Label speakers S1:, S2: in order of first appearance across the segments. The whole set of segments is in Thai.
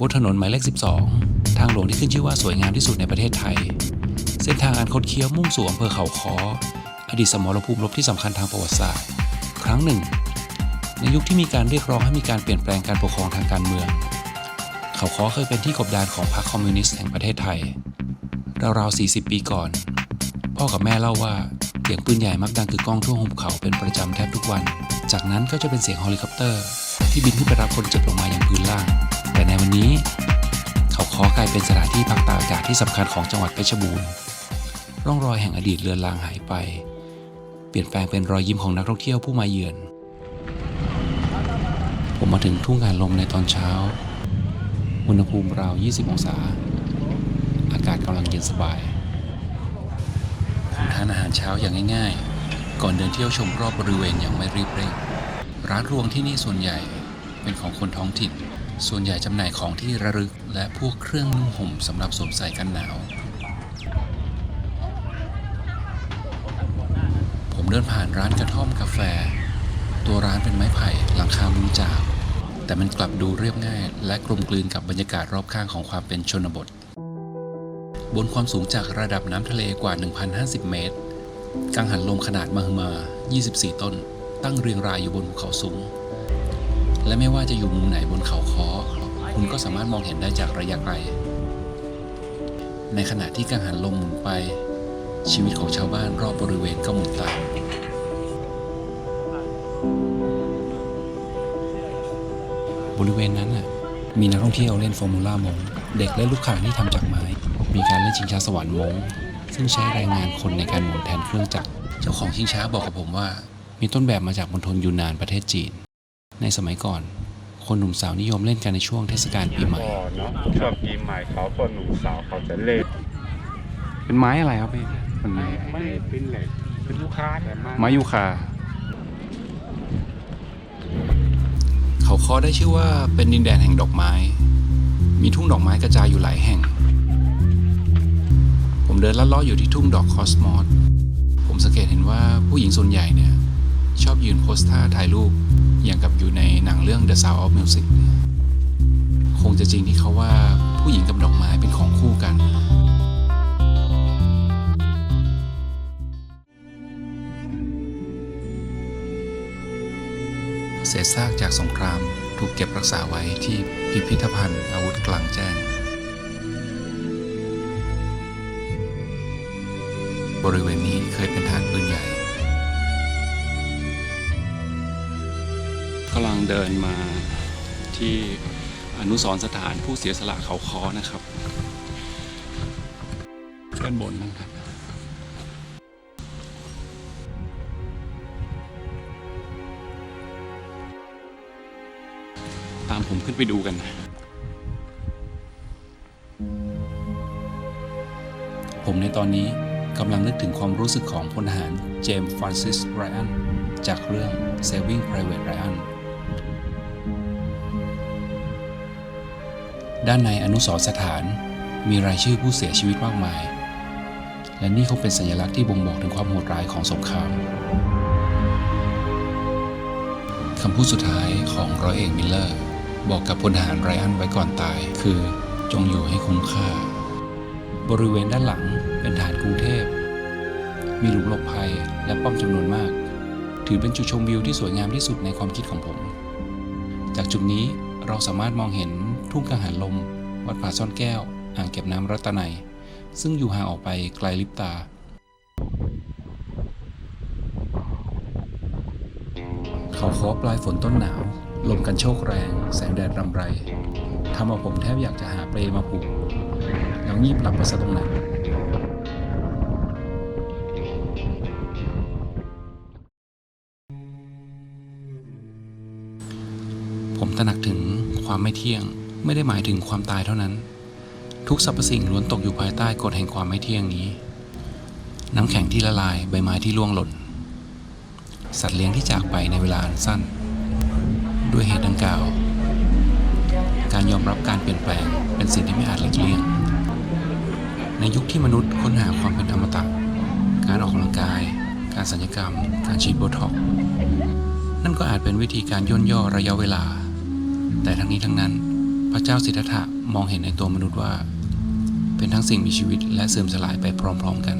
S1: บนถนนหมายเลข 12 ทางหลวงที่ขึ้นชื่อว่าสวยงามที่สุดในประเทศไทย เส้นทางอันคดเคี้ยวมุ่งสู่อำเภอเขาค้ออดีตสมรภูมิรบที่สำคัญทางประวัติศาสตร์ ครั้งหนึ่ง ในยุคที่มีการเรียกร้องให้มีการเปลี่ยนแปลงการปกครองทางการเมือง เขาค้อเคยเป็นที่กบดานของพรรคคอมมิวนิสต์แห่งประเทศไทย ราวๆ 40 ปีก่อน พ่อกับแม่เล่าว่าเสียงปืนใหญ่มักดังกึกก้องทั่วหุบเขาเป็นประจำแทบทุกวัน จากนั้นก็จะเป็นเสียงเฮลิคอปเตอร์ ที่บินขึ้นไปรับคนเจ็บลงมาอย่างพื้นล่าง ในวันนี้ เขาค้อกลายเป็นสถานที่พักตากอากาศที่สำคัญของจังหวัดเพชรบูรณ์ร่องรอยแห่งอดีตเลือนลางหายไป เปลี่ยนแปลงเป็นรอยยิ้มของนักท่องเที่ยวผู้มาเยือน ผมมาถึงทุ่งการลมในตอนเช้า อุณหภูมิราว 20 องศา อากาศกำลังเย็นสบายผมทานอาหารเช้าอย่างง่ายๆ ก่อนเดินเที่ยวชมรอบบริเวณอย่างไม่รีบเร่ง ร้านรวงที่นี่ส่วนใหญ่เป็นของคนท้องถิ่น ส่วนใหญ่จำหน่ายของที่ระลึกและพวกเครื่องนุ่งห่มสำหรับสวมใส่กันหนาว ผมเดินผ่านร้านกระท่อมกาแฟ ตัวร้านเป็นไม้ไผ่หลังคามุงจาก แต่มันกลับดูเรียบง่าย และกลมกลืนกับบรรยากาศรอบข้างของความเป็นชนบท บนความสูงจากระดับน้ำทะเลกว่า 1,050 เมตร กังหันลมขนาดมหึมา 24 ต้น ตั้งเรียงรายอยู่บนภูเขาสูง และไม่ว่าจะอยู่มุมไหนบนเขาคอคุณก็สามารถมองเห็นได้จากระยะไกล ในขณะที่กังหันลมหมุนไป ชีวิตของชาวบ้านรอบบริเวณก็หมุนตามบริเวณนั้นน่ะมีนักท่องเที่ยวเล่นฟอร์มูล่ามง เด็กเล่นลูกข่างที่ทำจากไม้ มีการเล่นชิงช้าสวรรค์มง ซึ่งใช้แรงงานคนในการหมุนแทนเครื่องจักร เจ้าของชิงช้าบอกกับผมว่า มีต้นแบบมาจากมณฑลยูนนานประเทศจีน ในสมัยก่อน คนหนุ่มสาวนิยมเล่นกันในช่วงเทศกาลปีใหม่
S2: ก่อนเนาะช่วงปีใหม่เขาคนหนุ่มสาวเขาจะเล่น
S1: เป็นไม้อะไรครับพี่มัน
S2: ไม่ไม่เป็นเหล็กเป็นลูกค้าแต่มัน
S1: ไม้ยูคา เขาคอได้ชื่อว่าเป็นดินแดนแห่งดอกไม้ มีทุ่งดอกไม้กระจายอยู่หลายแห่ง ผมเดินลัดเลาะอยู่ที่ทุ่งดอกคอสมอส ผมสังเกตเห็นว่าผู้หญิงส่วนใหญ่เนี่ย ชอบยืนโพสท่าถ่ายรูป อย่างกับอยู่ในหนังเรื่อง The Sound of Music คงจะจริงที่เขาว่าผู้หญิงกับดอกไม้เป็นของคู่กันเศษซากจากสงครามถูกเก็บรักษาไว้ที่พิพิธภัณฑ์อาวุธกลางแจ้ง บริเวณนี้เคยเป็นฐานปืน งเดินมาที่อนุสรสถานผู้เสียสละเขาคอนะครับด้านบนนะครับตามผมขึ้นไปดูกันผมในตอนนี้กำลังนึกถึงความรู้สึกของพลทหารเจมส์ฟรานซิสไรอันจากเรื่อง Saving Private Ryan ด้านในอนุสรสถานมีรายชื่อผู้เสียชีวิตมากมาย และนี่คงเป็นสัญลักษณ์ที่บ่งบอกถึงความโหดร้ายของสงครามคำพูดสุดท้ายของร้อยเอกมิลเลอร์ บอกกับพลทหารไรอันไว้ก่อนตาย คือจงอยู่ให้คุ้มค่า บริเวณด้านหลังเป็นฐานกรุงเทพ มีหลุมหลบภัยและป้อมจำนวนมาก ถือเป็นจุดชมวิวที่สวยงามที่สุดในความคิดของผม จากจุดนี้เราสามารถมองเห็น ทุ่งกังหันลม วัดผาซ่อนแก้ว อ่างเก็บน้ำรัตนัย ซึ่งอยู่ห่างออกไปไกลลิบตา เขาคอปลายฝนต้นหนาว ลมกันโชกแรง แสงแดดรำไรทำเอาผมแทบอยากจะหาเปลมาผูกแล้วงีบหลับไปซะตรงนั้นผมตระหนักถึงความไม่เที่ยง ไม่ได้หมายถึงความตายเท่านั้น ทุกสรรพสิ่งล้วนตกอยู่ภายใต้กฎแห่งความไม่เที่ยงนี้ น้ำแข็งที่ละลายใบไม้ที่ร่วงหล่น สัตว์เลี้ยงที่จากไปในเวลาอันสั้น ด้วยเหตุดังกล่าว การยอมรับการเปลี่ยนแปลงเป็นสิ่งที่ไม่อาจหลีกเลี่ยง ในยุคที่มนุษย์ค้นหาความเป็นอมตะการออกกำลังกาย การสัญญกรรม การฉีดโบท็อกนั่นก็อาจเป็นวิธีการย่นย่อระยะเวลา แต่ทั้งนี้ทั้งนั้น พระเจ้าสิทธัตถะมองเห็นในตัวมนุษย์ว่า เป็นทั้งสิ่งมีชีวิตและเสื่อมสลายไปพร้อมๆกัน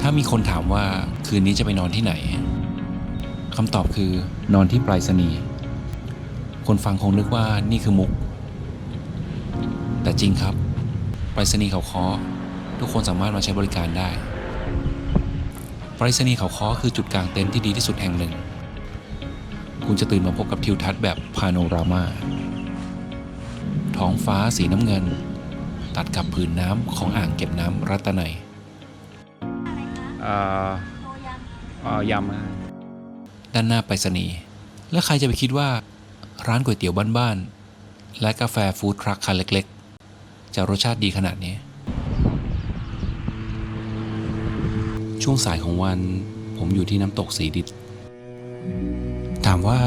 S1: ถ้ามีคนถามว่าคืนนี้จะไปนอนที่ไหนคำตอบคือนอนที่ปลายสนีคนฟังคงนึกว่านี่คือมุก แต่จริงครับปรษณีย์เขาเค้อ ทุกคนสามารถมาใช้บริการได้ไปรษณีย์เขาค้อคือจุดกลางเต็นท์ที่ดีที่สุดแห่งหนึ่ง คุณจะตื่นมาพบกับทิวทัศน์แบบพาโนรามา ท้องฟ้าสีน้ำเงิน ตัดกับผืนน้ำของอ่างเก็บน้ำรัตนัย
S2: เอ่อเอ่อยำอะ
S1: ด้านหน้าไปรษณีย์และใครจะไปคิดว่าร้านก๋วยเตี๋ยวบ้านๆและกาแฟฟู้ดทรัคคันเล็กๆ จะรสชาติดีขนาดนี้ ช่วงสายของวันผมอยู่ที่น้ำตกสีดิดถามว่า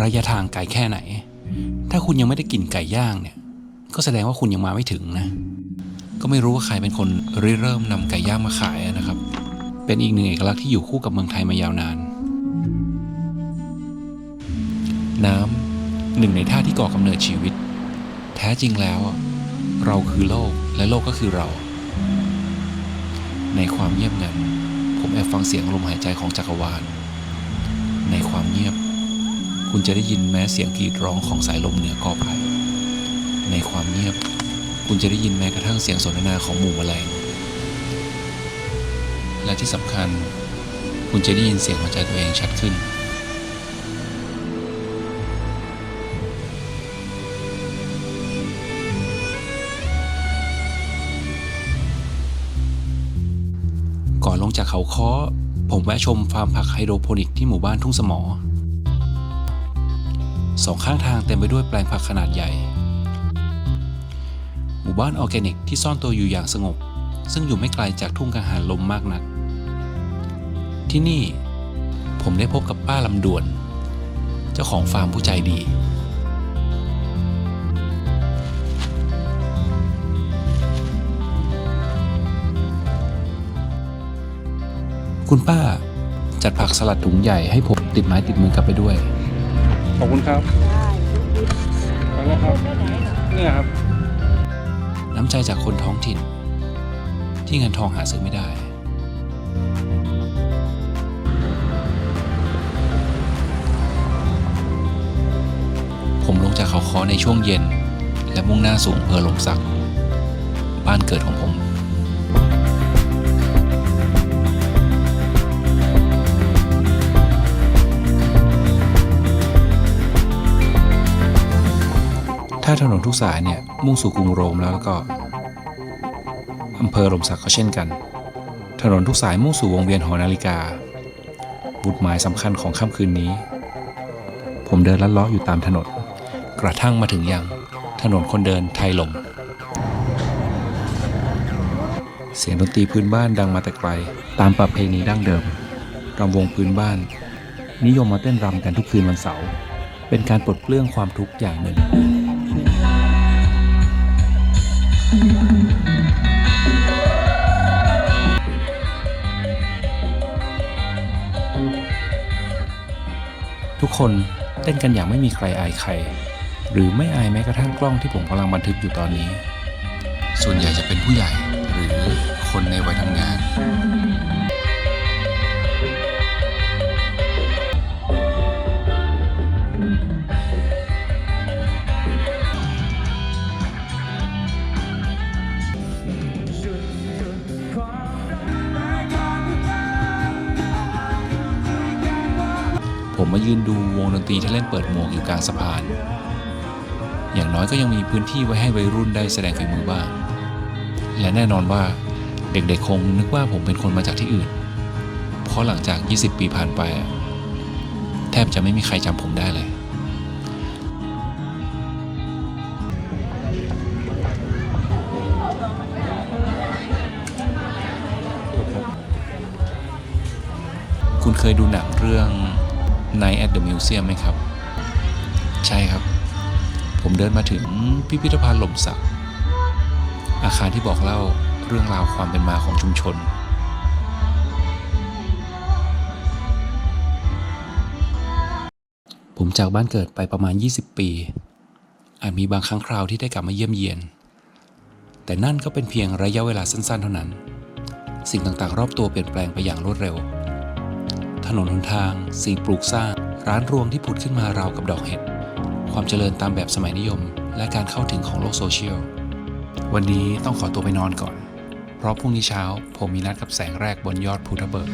S1: ระยะทางไกลแค่ไหน ถ้าคุณยังไม่ได้กินไก่ย่างเนี่ย ก็แสดงว่าคุณยังมาไม่ถึงนะ ก็ไม่รู้ว่าใครเป็นคนริเริ่มนำไก่ย่างมาขายนะครับ เป็นอีกหนึ่งเอกลักษณ์ที่อยู่คู่กับเมืองไทยมายาวนาน น้ำหนึ่งในท่าที่ก่อกำเนิดชีวิต แท้จริงแล้ว เราคือโลกและโลกก็คือเรา ในความเงียบงัน ผมแอบฟังเสียงลมหายใจของจักรวาล ในความเงียบ คุณจะได้ยินแม้เสียงกรีดร้องของสายลมเหนือกอไผ่ในความเงียบ คุณจะได้ยินแม้กระทั่งเสียงสนทนาของหมู่แมลงและที่สำคัญ คุณจะได้ยินเสียงหัวใจตัวเองชัดขึ้น ก่อนลงจากเขาค้อ ผมแวะชมฟาร์มผักไฮโดรโปนิกที่หมู่บ้านทุ่งสมอ สองข้างทางเต็มไปด้วยแปลงผักขนาดใหญ่ หมู่บ้านออร์แกนิกที่ซ่อนตัวอยู่อย่างสงบ ซึ่งอยู่ไม่ไกลจากทุ่งกังหันลมมากนัก ที่นี่ผมได้พบกับป้าลำดวน เจ้าของฟาร์มผู้ใจดี คุณป้า จัดผักสลัดถุงใหญ่ให้ผมติดไม้ติดมือกลับไปด้วย
S2: ขอบคุณครับ
S3: ได้ยุบยิบ
S2: ไปแล้วครับ
S3: ไปไหนเหรอ
S2: เนี่ยครับ
S1: น้ำใจจากคนท้องถิ่น ที่เงินทองหาซื้อไม่ได้ผมลงจากเขาคอในช่วงเย็น และมุ่งหน้าสู่อำเภอหลมสัก บ้านเกิดของผม ถ้าถนนทุกสายเนี่ยมุ่งสู่กรุงโรมแล้วแล้วก็อำเภอลมสักก็เช่นกัน ถนนทุกสายมุ่งสู่วงเวียนหอนาฬิกา บุตรหมายสำคัญของค่ำคืนนี้ ผมเดินลัดเล้ออยู่ตามถนน กระทั่งมาถึงยังถนนคนเดินไทยลม เสียงดนตรีพื้นบ้านดังมาแต่ไกล ตามประเพณีดั้งเดิมรำวงพื้นบ้าน นิยมมาเต้นรำกันทุกคืนวันเสาร์เป็นการปลดเปลื้องความทุกข์อย่างหนึ่ง กคนเต้นกันอย่างไม่มีใครอายใคร หรือไม่อายแม้กระทั่งกล้องที่ผมกำลังบันทึกอยู่ตอนนี้ ส่วนใหญ่จะเป็นผู้ใหญ่หรือคนในวัยทำงาน ดูวงดนตรีที่เล่นเปิดหมวกอยู่กลางสะพาน อย่างน้อยก็ยังมีพื้นที่ไว้ให้วัยรุ่นได้แสดงฝีมือบ้าง และแน่นอนว่าเด็กๆคงนึกว่าผมเป็นคนมาจากที่อื่น เพราะหลังจาก 20 ปีผ่านไป แทบจะไม่มีใครจำผมได้เลยคุณเคยดูหนังเรื่อง Night at the Museum ไหมครับ ใช่ครับ ผมเดินมาถึงพิพิธภัณฑ์หล่มสัก อาคารที่บอกเล่าเรื่องราวความเป็นมาของชุมชน ผมจากบ้านเกิดไปประมาณ 20 ปี อาจมีบางครั้งคราวที่ได้กลับมาเยี่ยมเยียน แต่นั่นก็เป็นเพียงระยะเวลาสั้นๆ เท่านั้น สิ่งต่างๆ รอบตัวเปลี่ยนแปลงไปอย่างรวดเร็ว ถนนหนทาง สิ่งปลูกสร้าง ร้านรวงที่ผุดขึ้นมาราวกับดอกเห็ด ความเจริญตามแบบสมัยนิยม และการเข้าถึงของโลกโซเชียล วันนี้ต้องขอตัวไปนอนก่อน เพราะพรุ่งนี้เช้าผมมีนัดกับแสงแรกบนยอดภูทับเบิก